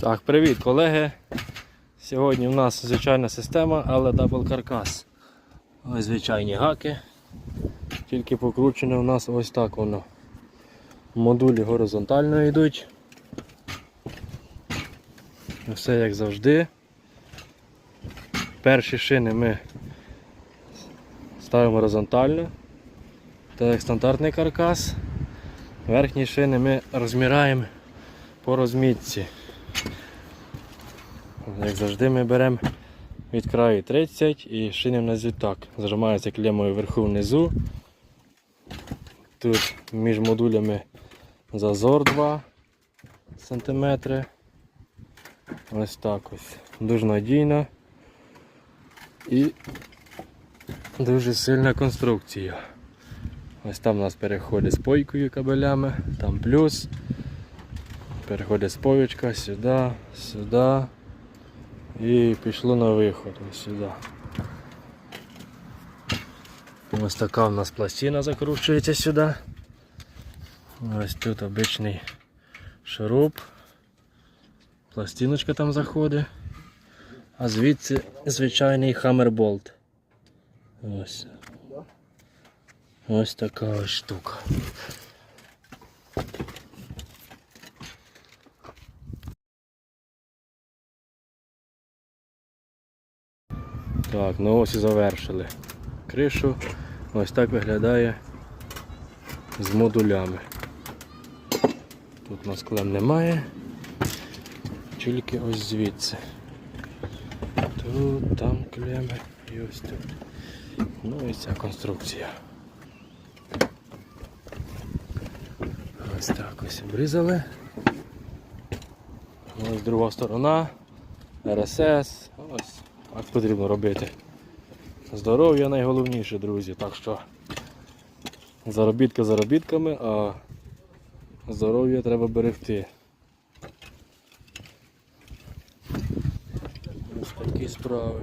Так, привіт, колеги. Сьогодні у нас звичайна система, але дабл каркас. Ось звичайні гаки. Тільки покручене у нас ось так воно. Модулі горизонтально йдуть. Все як завжди. Перші шини ми ставимо горизонтально, так як стандартний каркас. Верхні шини ми розміраємо по розмітці. Як завжди ми беремо від краю 30 і шинимо на звітак. Зажимається клемою вверху внизу. Тут між модулями зазор 2 см. Ось так ось. Дуже надійна і дуже сильна конструкція. Ось там у нас переходить з пойкою кабелями, там плюс. Переходить сповічка сюди, сюди. І пішло на виход ось сюди. Ось така у нас пластина закручується сюди. Ось тут обичний шуруп. Пластиночка там заходить. А звідси звичайний хаммерболт. Ось. Ось така ось штука. Так, ну ось і завершили кришу. Ось так виглядає з модулями. Тут у нас клем немає, тільки ось звідси. Тут, там клеми і ось тут. Ну і ця конструкція. Ось так ось обрізали. Ось друга сторона. РСС. Ось так потрібно робити. Здоров'я найголовніше, друзі. Так що заробітка заробітками, а здоров'я треба берегти. Ось такі справи.